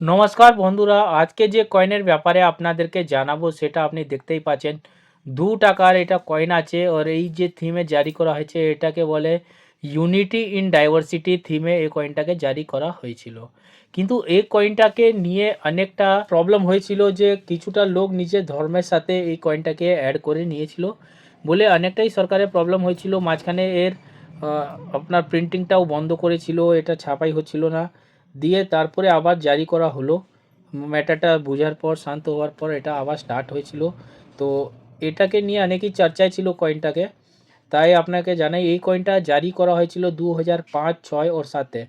নমস্কার বন্ধুরা, আজকে যে কয়েনের ব্যাপারে আপনাদেরকে জানাব সেটা আপনি দেখতেই পাচ্ছেন। দু টাকার এটা কয়েন আছে আর এই যে থিমে জারি করা হয়েছে, এটাকে বলে ইউনিটি ইন ডাইভার্সিটি থিমে এই কয়েনটাকে জারি করা হয়েছিল। কিন্তু এই কয়েনটাকে নিয়ে অনেকটা প্রবলেম হয়েছিল যে কিছুটা লোক নিজের ধর্মের সাথে এই কয়েনটাকে অ্যাড করে নিয়েছিল বলে অনেকটাই সরকারের প্রবলেম হয়েছিল। মাঝখানে এর আপনার প্রিন্টিংটাও বন্ধ করেছিল, এটা ছাপাই হচ্ছিল না। দিয়ে তারপরে আবার জারি করা হলো। ম্যাটারটা বোঝার পর, শান্ত হওয়ার পর এটা আবার স্টার্ট হয়েছিল। তো এটাকে নিয়ে অনেকই চর্চায় ছিল কয়েনটাকে তাই আপনাকে জানাই, এই কয়েনটা জারি করা হয়েছিল দু হাজার পাঁচ, ছয় ওর সাথে।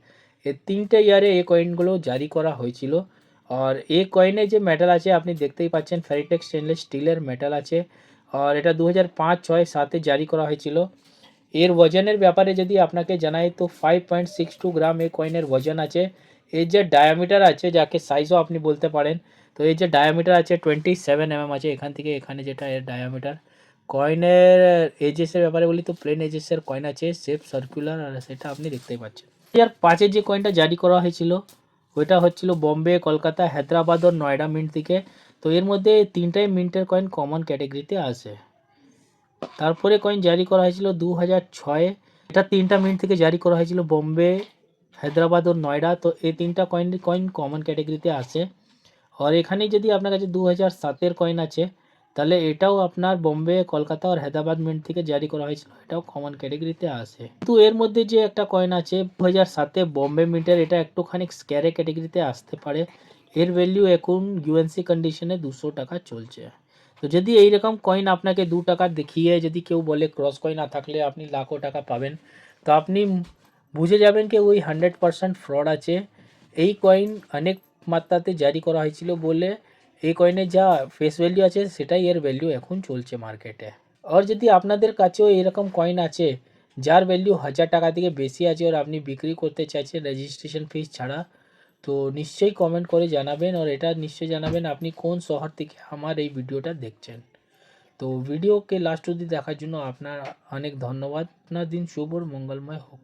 এই তিনটে ইয়ারে এই কয়েনগুলো জারি করা হয়েছিল। আর এই কয়েনে যে মেটাল আছে, আপনি দেখতেই পাচ্ছেন ফেরিটেক স্টেনলেস স্টিলের মেটাল আছে। আর এটা দু হাজার পাঁচ, ছয় সাতে জারি করা হয়েছিল। এর ওজনের ব্যাপারে যদি আপনাকে জানাই, তো five point six two gram এই কয়েনের ওজন আছে। এর যে ডায়ামিটার আছে, যাকে সাইজও আপনি বলতে পারেন, তো এই যে ডায়ামিটার আছে টোয়েন্টি সেভেন এমএম আছে, এখান থেকে এখানে যেটা এর ডায়ামিটার কয়েনের এজেসের ব্যাপারে বলি তো প্লেন এজেসের কয়েন আছে সেফ সার্কুলার আর সেটা আপনি দেখতেই পাচ্ছেন। হাজার পাঁচের যে কয়েনটা জারি করা হয়েছিল, ওইটা হচ্ছিল বম্বে, কলকাতা, হায়দ্রাবাদ ও নয়ডা মিন্ট থেকে, তো এর মধ্যে তিনটাই মিন্টের কয়েন কমন ক্যাটাগরিতে আসে তারপরে কয়েন জারি করা হয়েছিল দু হাজার ছয়ে, এটা তিনটা মিন্ট থেকে জারি করা হয়েছিল বোম্বে হায়দ্রাবাদ ও নয়ডা, তো এই তিনটা কয়েন কয়েন কমন ক্যাটাগরিতে আসে আর এখানে যদি আপনার কাছে দু হাজার সাতের কয়েন আছে, তাহলে এটাও আপনার বোম্বে, কলকাতা আর হায়দ্রাবাদ মিন্ট থেকে জারি করা হয়েছিল। এটাও কমন ক্যাটাগরিতে আসে কিন্তু এর মধ্যে যে একটা কয়েন আছে দু হাজার সাতে বোম্বে মিন্টের এটা একটুখানি স্ক্যারে ক্যাটাগরিতে আসতে পারে। এর ভ্যালু এখন ইউএনসি কন্ডিশনে দুশো টাকা চলছে। তো যদি এইরকম কয়েন আপনাকে দু টাকা দেখিয়ে যদি কেউ বলে ক্রস কয়েন না থাকলে আপনি লাখো টাকা পাবেন, তো আপনি বুঝে যাবেন কি ওই হান্ড্রেড পারসেন্ট ফ্রড আছে। এই কয়েন অনেক মাত্রাতে জারি করা হয়েছিল বলে এই কয়েনের যা ফেস ভ্যালু আছে, সেটাই এর ভ্যালু এখন চলছে মার্কেটে আর যদি আপনাদের কাছেও এরকম কয়েন আছে, যার ভ্যালু হাজার টাকা থেকে বেশি আছে আর আপনি বিক্রি করতে চাইছেন রেজিস্ট্রেশন ফিস ছাড়া, তো নিশ্চয়ই কমেন্ট করে জানাবেন আর এটা নিশ্চয়ই জানাবেন আপনি কোন শহর থেকে আমার এই ভিডিওটা দেখছেন। তো ভিডিওকে লাস্ট অবধি দেখার জন্য আপনার অনেক ধন্যবাদ। আপনার দিন শুভ, মঙ্গলময় হোক।